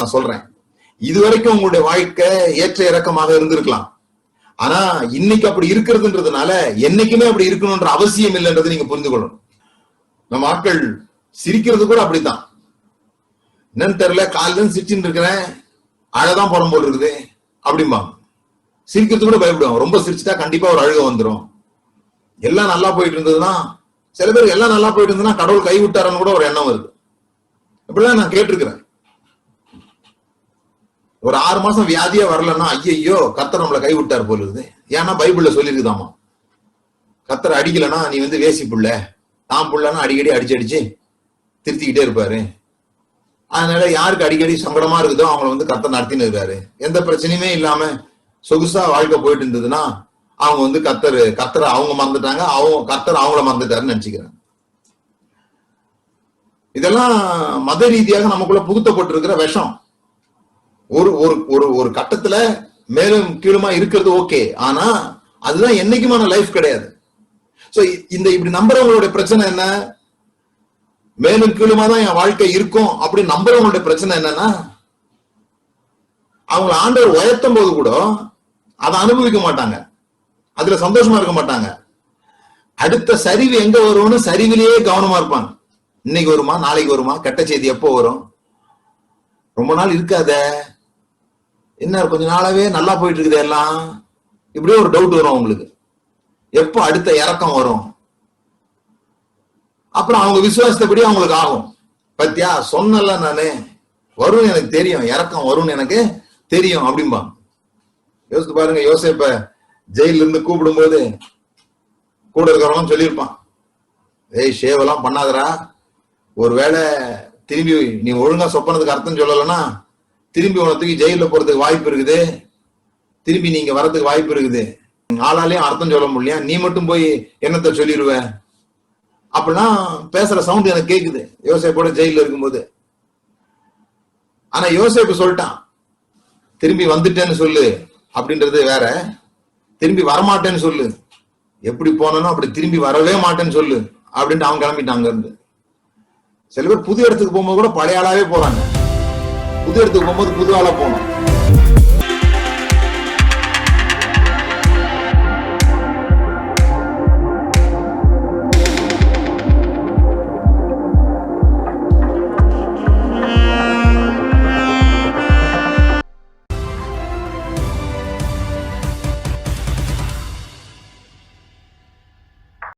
நான் சொல்றேன். இதுவரைக்கும் உங்களுடைய வாழ்க்கை ஏற்ற இறக்கமாக இருந்திருக்கலாம். ஆனா இன்னைக்கு அப்படி இருக்கிறதுன்றதுனால என்னைக்குமே அப்படி இருக்கணும்ன்ற அவசியம் இல்லைன்றது நீங்க புரிந்து கொள்ளணும். நம்ம ஆட்கள் சிரிக்கிறது கூட அப்படித்தான். என்னன்னு தெரியல காலில் சிரிச்சுட்டு இருக்கிறேன் அழதான் போற போல் இருக்குது அப்படிம்பாங்க. சிரிக்கிறது கூட பயப்படுவாங்க. ரொம்ப சிரிச்சுட்டா கண்டிப்பா ஒரு அழுக வந்துரும். எல்லாம் நல்லா போயிட்டு இருந்ததுன்னா சில பேர் எல்லாம் நல்லா போயிட்டு இருந்ததுன்னா கடவுள் கைவிட்டாரன்னு கூட ஒரு எண்ணம் வருது. இப்படிலாம் நான் கேட்டிருக்கிறேன். ஒரு ஆறு மாசம் வியாதியே வரலன்னா ஐயையோ கத்தர் நம்மளை கைவிட்டார் போல இருக்குது. ஏன்னா பைபிள்ல சொல்லியிருக்குதாமா? கத்தர் அடிக்கலன்னா நீ வந்து வேசி புள்ள. தான் புள்ளனா அடிக்கடி அடிச்சு அடிச்சு திருத்திக்கிட்டே இருப்பாரு. அதனால யாருக்கு அடிக்கடி சங்கடமா இருக்குதோ அவங்கள வந்து கத்தர் நடத்தின்னு இருக்காரு எந்த பிரச்சனையுமே இல்லாம சொகுசா வாழ்க்கை போயிட்டு இருந்ததுன்னா அவங்க வந்து கத்தர் கத்தரை அவங்க மறந்துட்டாங்க அவங்க கத்தர் அவங்கள மறந்துட்டாருன்னு நினைச்சுக்கிறாங்க. இதெல்லாம் மத ரீதியாக நமக்குள்ள புகுத்தப்பட்டிருக்கிற விஷம். ஒரு ஒரு ஒரு ஒரு கட்டத்துல மேலும் கீழுமா இருக்கிறது ஓகே. ஆனா அதுதான் என்னைக்குமான லைஃப் கிடையாது. சோ இந்த இப்படி நம்புறவங்களுடைய பிரச்சனை என்ன? மேலும் கீழுமா தான் என் வாழ்க்கை இருக்கும் அப்படி நம்புறவங்களுடைய பிரச்சனை என்னன்னா அவங்க ஆண்டவர் உயர்த்தும் போது கூட அதை அனுபவிக்க மாட்டாங்க. அதுல சந்தோஷமா இருக்க மாட்டாங்க. அடுத்த சரிவு எங்க வரும்னு சரிவிலேயே கவனமா இருப்பாங்க. இன்னைக்கு வருமா நாளைக்கு வருமா கெட்ட செய்தி எப்போ வரும்? ரொம்ப நாள் இருக்காத. என்ன கொஞ்ச நாளாவே நல்லா போயிட்டு இருக்குது எல்லாம்? இப்படியே ஒரு டவுட் வரும் அவங்களுக்கு. எப்போ அடுத்த இறக்கம் வரும்? அப்புறம் அவங்க விசுவாசத்தைப்படி அவங்களுக்கு ஆகும். பத்தியா? சொன்னல நானு. வரும் எனக்கு தெரியும். இறக்கம் வரும்னு எனக்கு தெரியும் அப்படிம்பா யோசித்து பாருங்க யோசிப்ப ஜெயில இருந்து கூப்பிடும்போது கூட இருக்கிறவங்க சொல்லியிருப்பான். ஏய் ஷேவெல்லாம் பண்ணாதடா. ஒருவேளை திரும்பி நீ ஒழுங்கா சொப்பனதுக்கு அர்த்தம் சொல்லலைன்னா திரும்பி உனத்துக்கு ஜெயில போறதுக்கு வாய்ப்பு இருக்குது. திரும்பி நீங்க வரதுக்கு வாய்ப்பு இருக்குது. ஆளாலையும் அர்த்தம் சொல்ல முடியல நீ மட்டும் போய் என்னத்தை சொல்லிடுவ அப்படின்னா பேசுற சவுண்ட் எனக்கு கேக்குது. யோசேப்போட ஜெயில இருக்கும்போது. ஆனா யோசேப்பு சொல்லிட்டான். திரும்பி வந்துட்டேன்னு சொல்லு. அப்படின்றது வேற. திரும்பி வரமாட்டேன்னு சொல்லு. எப்படி போனனோ அப்படி திரும்பி வரவே மாட்டேன்னு சொல்லு. அப்படின்ட்டு அவன் கிளம்பிட்டான் அங்க இருந்து சில பேர் புது இடத்துக்கு போகும்போது கூட பழைய ஆளாவே போறாங்க. புது இடத்துக்கு போகும்போது புது ஆளாக போகணும்.